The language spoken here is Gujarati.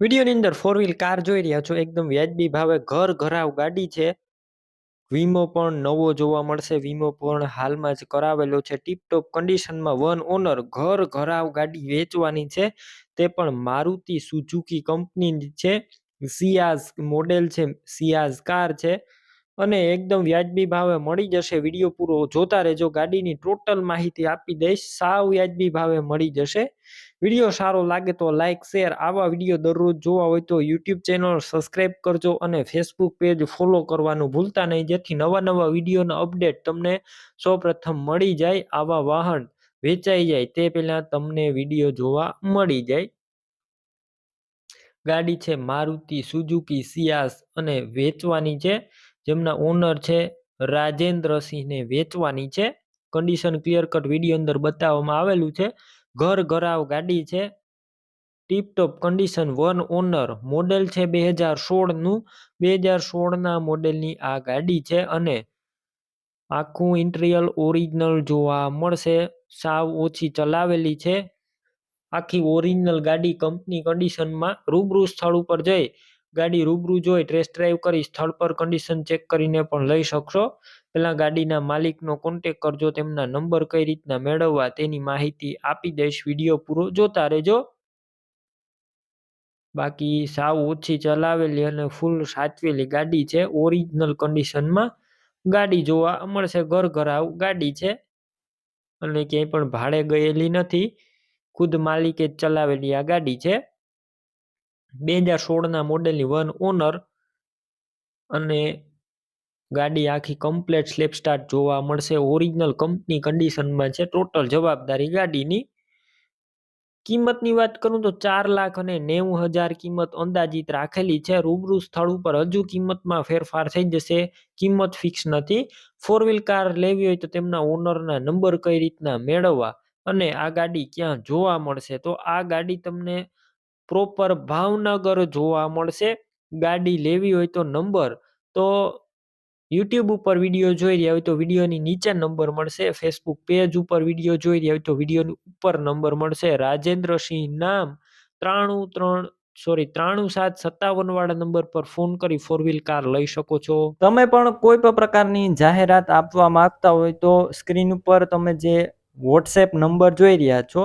વિડીયોની અંદર ફોર વ્હીલ કાર જોઈ રહ્યા છો. એકદમ વ્યાજબી ભાવે ઘર ઘરાવ ગાડી છે. વીમો પણ નવો જોવા મળશે. વીમો પણ હાલમાં જ કરાવેલો છે. ટીપટોપ કન્ડિશનમાં વન ઓનર ઘર ઘરાવ ગાડી વેચવાની છે. તે પણ મારુતિ સુઝુકી કંપની છે. સિયાઝ મોડેલ છે. સિયાઝ કાર છે. અને એકદમ વ્યાજબી ભાવે મળી જશે. વીડિયો પૂરો જોતા રહેજો. ગાડીની ટોટલ માહિતી આપી દઈશ. સાવ વ્યાજબી ભાવે મળી જશે. વીડિયો સારો લાગે તો લાઇક શેર, આવા વીડિયો દરરોજ જોવા હોય તો યુટ્યુબ ચેનલ સબસ્ક્રાઈબ કરજો અને ફેસબુક પેજ ફોલો કરવાનું ભૂલતા નહીં. જેથી નવા નવા વિડીયોના અપડેટ તમને સૌપ્રથમ મળી જાય, આવા વાહન વેચાઈ જાય. તે પહેલાં તમને વીડિયો જોવા મળી જાય. ગાડી છે મારુતિ સુઝુકી સિયાસ અને વેચવાની છે. જેમના ઓનર છે રાજેન્દ્રસિંહને વેચવાની છે. કન્ડિશન ક્લિયર કટ વીડિયો અંદર બતાવવામાં આવેલું છે. ઘર ઘરાવ ગાડી છે. Tiptop condition one owner model છે બે હજાર સોળનું બે હજાર સોળના મોડેલની આ ગાડી છે અને આખું ઇન્ટિરિયલ ઓરિજિનલ જોવા મળશે. સાવ ઓછી ચલાવેલી છે. આખી ઓરિજિનલ ગાડી કંપની કન્ડિશનમાં રૂબરૂ સ્થળ ઉપર જઈ ગાડી રૂબરૂ જોઈ ટેસ્ટ ડ્રાઈવ કરી સ્થળ પર કન્ડિશન ચેક કરીને પણ લઈ શકશો. પહેલાં ગાડીના માલિકનો કોન્ટેક કરજો, તેમના નંબર કઈ રીતના મેળવવા તેની માહિતી આપી દઈશ. વીડિયો પૂરો જોતા રહેજો. બાકી સાવ ઓછી ચલાવેલી અને ફૂલ સાચવેલી ગાડી છે. ઓરિજિનલ કન્ડિશનમાં ગાડી જોવા મળશે. ઘર ઘરાવ ગાડી છે. અને ક્યાંય પણ ભાડે ગયેલી નથી. ખુદ માલિકે જ ચલાવેલી આ ગાડી છે. બે હજાર સોળના મોડેલની વન ઓનર અને ગાડી આખી કમ્પ્લેટ સ્લેપ સ્ટાર્ટ જોવા મળશે. ઓરિજિનલ કંપની કન્ડિશનમાં છે. ટોટલ જવાબદારી ગાડીની. કિંમતની વાત કરું તો ચાર લાખ અને નેવું હજાર કિંમત અંદાજિત રાખેલી છે. રૂબરૂ સ્થળ ઉપર હજુ કિંમતમાં ફેરફાર થઈ જશે. કિંમત ફિક્સ નથી. ફોર વ્હીલ કાર લેવી હોય તો તેમના ઓનરના નંબર કઈ રીતના મેળવવા અને આ ગાડી ક્યાં જોવા મળશે? તો આ ગાડી તમને પ્રોપર ભાવનગર જોવા મળશે. ગાડી લેવી હોય તો નંબર. તો યુટ્યુબ ઉપર વીડિયો જોઈ રહ્યા હોય તો વિડીયોની નીચે નંબર મળશે. ફેસબુક પેજ ઉપર વીડિયો જોઈ રહ્યા હોય તો વિડીયોની ઉપર નંબર મળશે. રાજેન્દ્રસિંહ નામ ત્રાણું ત્રણ સોરી ત્રાણું સાત સત્તાવન વાળા નંબર પર ફોન કરી ફોર વ્હીલ કાર લઈ શકો છો. તમે પણ કોઈ પણ પ્રકારની જાહેરાત આપવા માંગતા હોય તો સ્ક્રીન ઉપર તમે જે વોટ્સએપ નંબર જોઈ રહ્યા છો